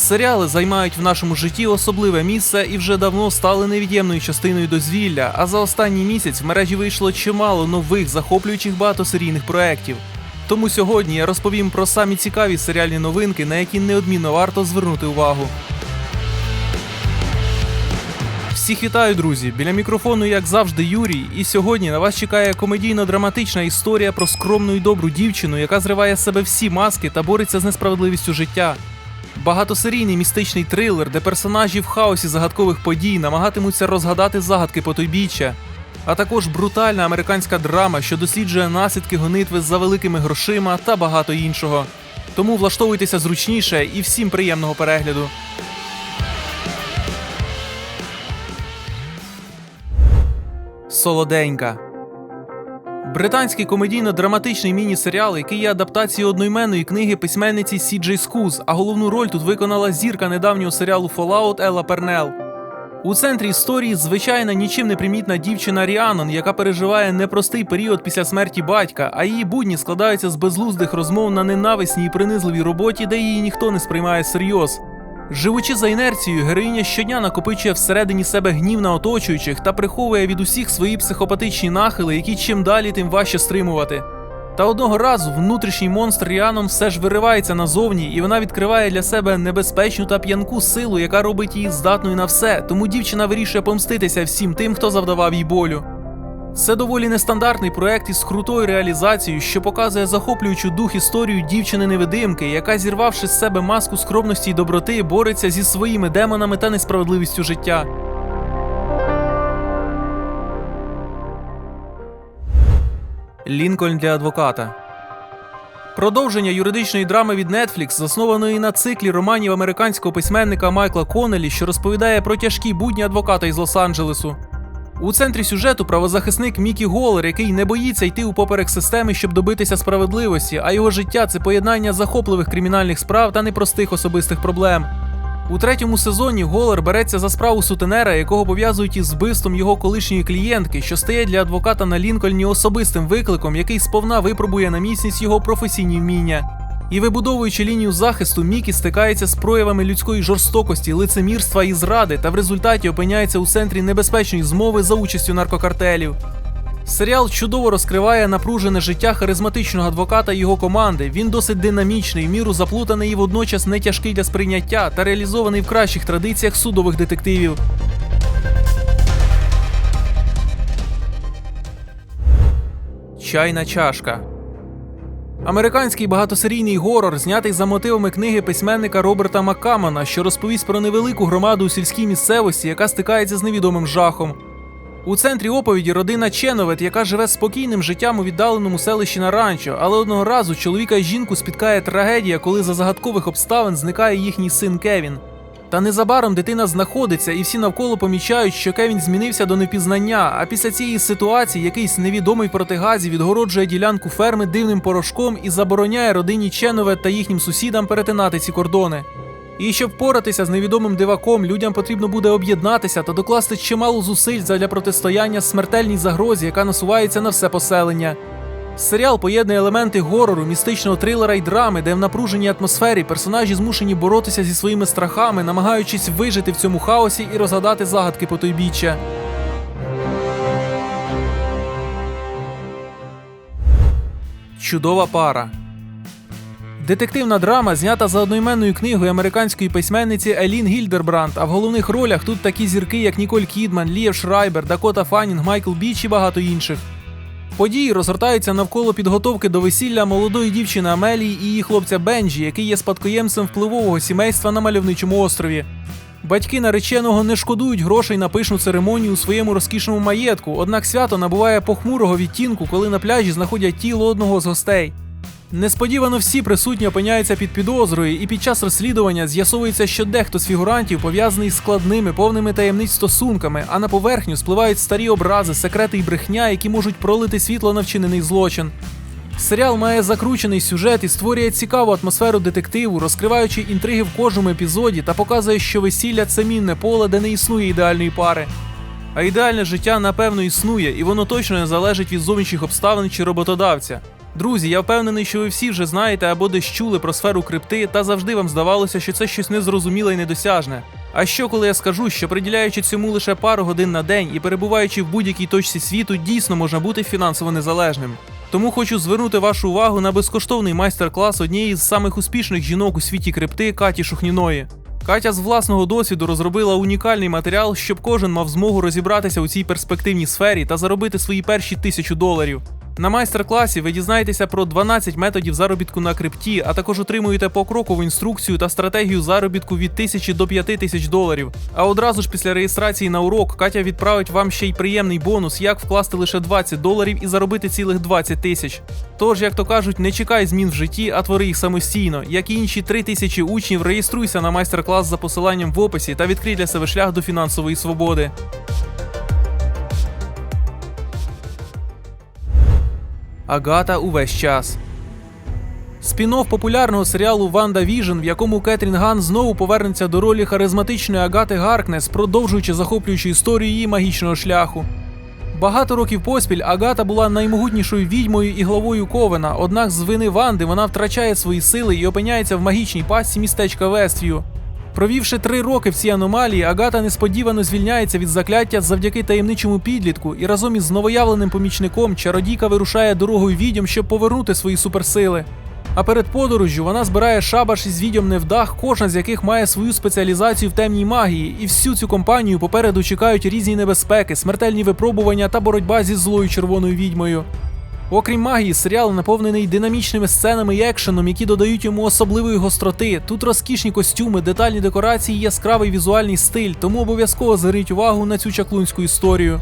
Серіали займають в нашому житті особливе місце і вже давно стали невід'ємною частиною дозвілля. А за останній місяць в мережі вийшло чимало нових захоплюючих багатосерійних проєктів. Тому сьогодні я розповім про самі цікаві серіальні новинки, на які неодмінно варто звернути увагу. Всіх вітаю, друзі! Біля мікрофону, як завжди, Юрій. І сьогодні на вас чекає комедійно-драматична історія про скромну і добру дівчину, яка зриває з себе всі маски та бореться з несправедливістю життя. Багатосерійний містичний трилер, де персонажі в хаосі загадкових подій намагатимуться розгадати загадки потойбіччя, а також брутальна американська драма, що досліджує наслідки гонитви за великими грошима та багато іншого. Тому влаштовуйтеся зручніше і всім приємного перегляду. Солоденька. Британський комедійно-драматичний міні-серіал, який є адаптацією одноіменної книги письменниці Сі Джей Скуз, а головну роль тут виконала зірка недавнього серіалу Fallout Елла Пернел. У центрі історії звичайна нічим не примітна дівчина Ріанон, яка переживає непростий період після смерті батька, а її будні складаються з безглуздих розмов на ненависній і принизливій роботі, де її ніхто не сприймає всерйоз. Живучи за інерцією, героїня щодня накопичує всередині себе гнів на оточуючих та приховує від усіх свої психопатичні нахили, які чим далі, тим важче стримувати. Та одного разу внутрішній монстр Ріанон все ж виривається назовні, і вона відкриває для себе небезпечну та п'янку силу, яка робить її здатною на все, тому дівчина вирішує помститися всім тим, хто завдавав їй болю. Це доволі нестандартний проект із крутою реалізацією, що показує захоплюючу дух історію дівчини-невидимки, яка, зірвавши з себе маску скромності й доброти, бореться зі своїми демонами та несправедливістю життя. Лінкольн для адвоката. Продовження юридичної драми від Netflix, заснованої на циклі романів американського письменника Майкла Коннелі, що розповідає про тяжкі будні адвоката із Лос-Анджелесу. У центрі сюжету правозахисник Мікі Голер, який не боїться йти упоперек системи, щоб добитися справедливості, а його життя це поєднання захопливих кримінальних справ та непростих особистих проблем. У третьому сезоні Голер береться за справу сутенера, якого пов'язують із вбивством його колишньої клієнтки, що стає для адвоката на Лінкольні особистим викликом, який сповна випробує на міцність його професійні вміння. І вибудовуючи лінію захисту, Мікі стикається з проявами людської жорстокості, лицемірства і зради, та в результаті опиняється у центрі небезпечної змови за участю наркокартелів. Серіал чудово розкриває напружене життя харизматичного адвоката і його команди. Він досить динамічний, міру заплутаний і водночас не тяжкий для сприйняття та реалізований в кращих традиціях судових детективів. Чайна чашка. Американський багатосерійний горор, знятий за мотивами книги письменника Роберта Маккамана, що розповість про невелику громаду у сільській місцевості, яка стикається з невідомим жахом. У центрі оповіді родина Ченовет, яка живе спокійним життям у віддаленому селищі на ранчо, але одного разу чоловіка і жінку спіткає трагедія, коли за загадкових обставин зникає їхній син Кевін. Та незабаром дитина знаходиться, і всі навколо помічають, що Кевін змінився до непізнання. А після цієї ситуації якийсь невідомий протигазі відгороджує ділянку ферми дивним порошком і забороняє родині Ченове та їхнім сусідам перетинати ці кордони. І щоб впоратися з невідомим диваком, людям потрібно буде об'єднатися та докласти чимало зусиль задля протистояння смертельній загрозі, яка насувається на все поселення. Серіал поєднує елементи горору, містичного трилера й драми, де в напруженій атмосфері персонажі змушені боротися зі своїми страхами, намагаючись вижити в цьому хаосі і розгадати загадки потойбіччя. Чудова пара. Детективна драма знята за одноіменною книгою американської письменниці Елін Гільдербранд, а в головних ролях тут такі зірки, як Ніколь Кідман, Лієв Шрайбер, Дакота Фанінг, Майкл Біч і багато інших. Події розгортаються навколо підготовки до весілля молодої дівчини Амелії і її хлопця Бенджі, який є спадкоємцем впливового сімейства на мальовничому острові. Батьки нареченого не шкодують грошей на пишну церемонію у своєму розкішному маєтку, однак свято набуває похмурого відтінку, коли на пляжі знаходять тіло одного з гостей. Несподівано всі присутні опиняються під підозрою, і під час розслідування з'ясовується, що дехто з фігурантів пов'язаний з складними, повними таємниць стосунками, а на поверхню спливають старі образи, секрети і брехня, які можуть пролити світло на вчинений злочин. Серіал має закручений сюжет і створює цікаву атмосферу детективу, розкриваючи інтриги в кожному епізоді та показує, що весілля це мінне поле, де не існує ідеальної пари. А ідеальне життя, напевно, існує, і воно точно не залежить від зовнішніх обставин чи роботодавця. Друзі, я впевнений, що ви всі вже знаєте або десь чули про сферу крипти, та завжди вам здавалося, що це щось незрозуміле і недосяжне. А що коли я скажу, що приділяючи цьому лише пару годин на день і перебуваючи в будь-якій точці світу, дійсно можна бути фінансово незалежним. Тому хочу звернути вашу увагу на безкоштовний майстер-клас однієї з самих успішних жінок у світі крипти Каті Шухніної. Катя з власного досвіду розробила унікальний матеріал, щоб кожен мав змогу розібратися у цій перспективній сфері та заробити свої перші тисячу доларів. На майстер-класі ви дізнаєтеся про 12 методів заробітку на крипті, а також отримуєте покрокову інструкцію та стратегію заробітку від 1000 до 5000 доларів. А одразу ж після реєстрації на урок Катя відправить вам ще й приємний бонус, як вкласти лише 20 доларів і заробити цілих 20 тисяч. Тож, як то кажуть, не чекай змін в житті, а твори їх самостійно. Як і інші 3000 учнів, реєструйся на майстер-клас за посиланням в описі та відкрий для себе шлях до фінансової свободи. Агата увесь час. Спін-офф популярного серіалу Ванда Віжн, в якому Кетрін Ган знову повернеться до ролі харизматичної Агати Гаркнес, продовжуючи захоплюючу історію її магічного шляху. Багато років поспіль Агата була наймогутнішою відьмою і главою Ковена, однак з вини Ванди вона втрачає свої сили і опиняється в магічній пастці містечка Вествію. Провівши три роки в цій аномалії, Агата несподівано звільняється від закляття завдяки таємничому підлітку, і разом із новоявленим помічником чародійка вирушає дорогою відьом, щоб повернути свої суперсили. А перед подорожжю вона збирає шабаш із відьом невдах, кожна з яких має свою спеціалізацію в темній магії, і всю цю компанію попереду чекають різні небезпеки, смертельні випробування та боротьба зі злою червоною відьмою. Окрім магії, серіал наповнений динамічними сценами і екшеном, які додають йому особливої гостроти. Тут розкішні костюми, детальні декорації, яскравий візуальний стиль, тому обов'язково зверніть увагу на цю чаклунську історію.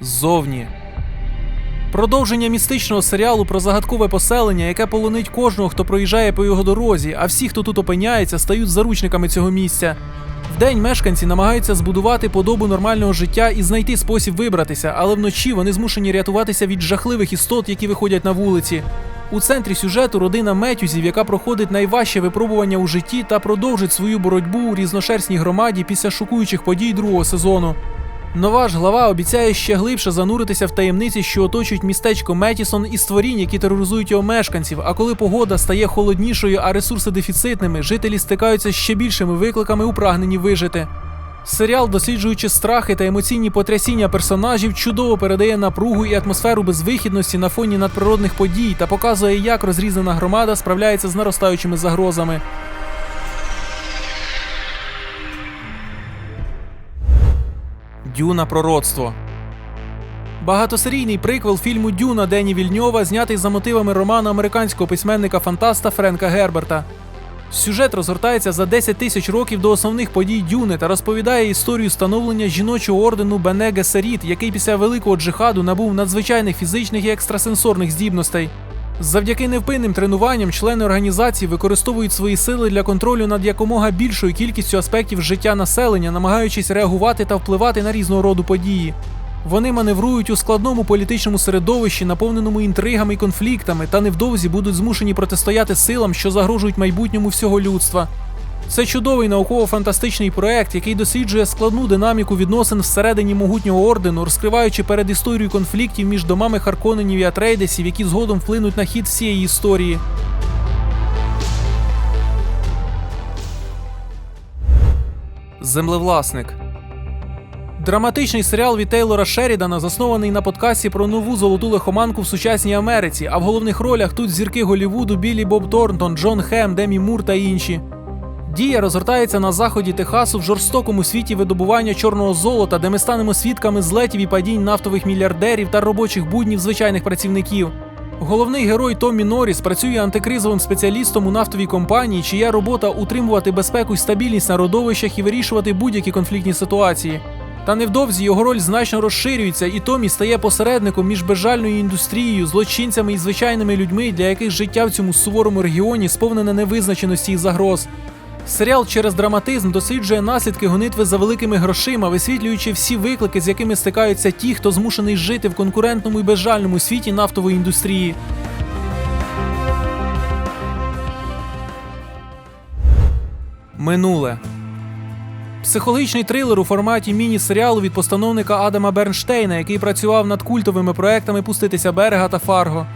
Ззовні. Продовження містичного серіалу про загадкове поселення, яке полонить кожного, хто проїжджає по його дорозі, а всі, хто тут опиняється, стають заручниками цього місця. Вдень мешканці намагаються збудувати подобу нормального життя і знайти спосіб вибратися, але вночі вони змушені рятуватися від жахливих істот, які виходять на вулиці. У центрі сюжету родина Метюзів, яка проходить найважче випробування у житті та продовжить свою боротьбу у різношерстній громаді після шокуючих подій другого сезону. Нова ж глава обіцяє ще глибше зануритися в таємниці, що оточують містечко Метісон і створінь, які тероризують його мешканців. А коли погода стає холоднішою, а ресурси дефіцитними, жителі стикаються з ще більшими викликами у прагненні вижити. Серіал, досліджуючи страхи та емоційні потрясіння персонажів, чудово передає напругу і атмосферу безвихідності на фоні надприродних подій та показує, як розрізана громада справляється з наростаючими загрозами. Дюна пророцтво. Багатосерійний приквел фільму Дюна Дені Вільньова знятий за мотивами роману американського письменника фантаста Френка Герберта. Сюжет розгортається за 10 тисяч років до основних подій Дюни та розповідає історію становлення жіночого ордену Бене Гесеріт, який після великого джихаду набув надзвичайних фізичних і екстрасенсорних здібностей. Завдяки невпинним тренуванням члени організації використовують свої сили для контролю над якомога більшою кількістю аспектів життя населення, намагаючись реагувати та впливати на різного роду події. Вони маневрують у складному політичному середовищі, наповненому інтригами і конфліктами, та невдовзі будуть змушені протистояти силам, що загрожують майбутньому всього людства. Це чудовий науково-фантастичний проект, який досліджує складну динаміку відносин всередині могутнього ордену, розкриваючи перед історією конфліктів між домами Харконенів і Атрейдесів, які згодом вплинуть на хід всієї історії. Землевласник Драматичний серіал від Тейлора Шерідана заснований на подкасті про нову золоту лихоманку в сучасній Америці. А в головних ролях тут зірки Голівуду Біллі Боб Торнтон, Джон Хем, Демі Мур та інші. Дія розгортається на заході Техасу в жорстокому світі видобування чорного золота, де ми станемо свідками злетів і падінь нафтових мільярдерів та робочих буднів звичайних працівників. Головний герой Томмі Норріс працює антикризовим спеціалістом у нафтовій компанії, чия робота утримувати безпеку і стабільність на родовищах і вирішувати будь-які конфліктні ситуації. Та невдовзі його роль значно розширюється, і Томі стає посередником між безжальною індустрією, злочинцями і звичайними людьми, для яких життя в цьому суворому регіоні сповнене невизначеності і загроз. Серіал через драматизм досліджує наслідки гонитви за великими грошима, висвітлюючи всі виклики, з якими стикаються ті, хто змушений жити в конкурентному і безжальному світі нафтової індустрії. Минуле Психологічний трилер у форматі міні-серіалу від постановника Адама Бернштейна, який працював над культовими проектами Пуститися берега та Фарго.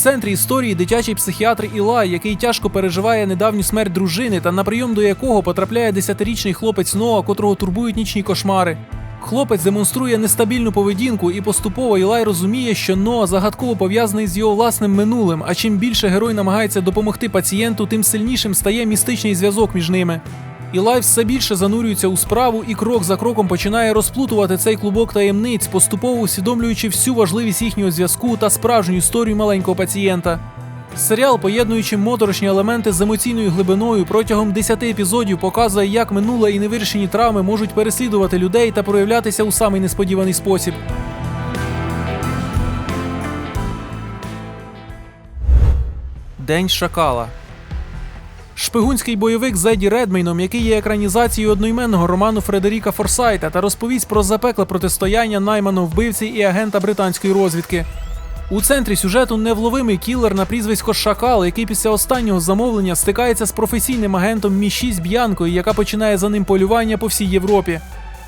Центрі історії дитячий психіатр Ілай, який тяжко переживає недавню смерть дружини та на прийом до якого потрапляє десятирічний хлопець Ноа, котрого турбують нічні кошмари. Хлопець демонструє нестабільну поведінку, і поступово Ілай розуміє, що Ноа загадково пов'язаний з його власним минулим. А чим більше герой намагається допомогти пацієнту, тим сильнішим стає містичний зв'язок між ними. Ілай все більше занурюється у справу і крок за кроком починає розплутувати цей клубок таємниць, поступово усвідомлюючи всю важливість їхнього зв'язку та справжню історію маленького пацієнта. Серіал, поєднуючи моторошні елементи з емоційною глибиною, протягом 10 епізодів показує, як минуле і невирішені травми можуть переслідувати людей та проявлятися у самий несподіваний спосіб. День шакала. Шпигунський бойовик з Еді Редмейном, який є екранізацією одноіменного роману Фредеріка Форсайта, та розповість про запекле протистояння найману вбивці і агента британської розвідки. У центрі сюжету невловимий кілер на прізвисько Шакал, який після останнього замовлення стикається з професійним агентом Мі 6 Б'янкою, яка починає за ним полювання по всій Європі.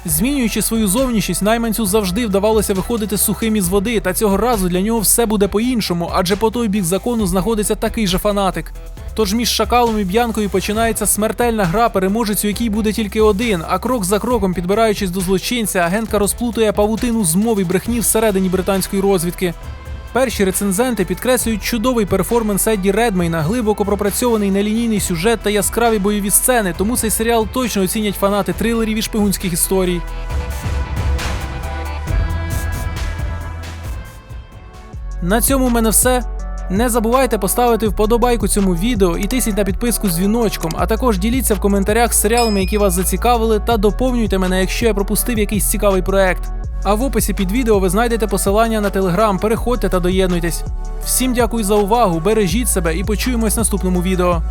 Змінюючи свою зовнішність, найманцю завжди вдавалося виходити сухим із води, та цього разу для нього все буде по-іншому, адже по той бік закону знаходиться такий же фанатик. Тож між шакалом і б'янкою починається смертельна гра, переможець, у якій буде тільки один. А крок за кроком, підбираючись до злочинця, агентка розплутує павутину змов і брехні всередині британської розвідки. Перші рецензенти підкреслюють чудовий перформанс Едді Редмейна, глибоко пропрацьований нелінійний сюжет та яскраві бойові сцени, тому цей серіал точно оцінять фанати трилерів і шпигунських історій. На цьому в мене все. Не забувайте поставити вподобайку цьому відео і тисніть на підписку з дзвіночком, а також діліться в коментарях з серіалами, які вас зацікавили, та доповнюйте мене, якщо я пропустив якийсь цікавий проект. А в описі під відео ви знайдете посилання на телеграм, переходьте та доєднуйтесь. Всім дякую за увагу, бережіть себе і почуємось в наступному відео.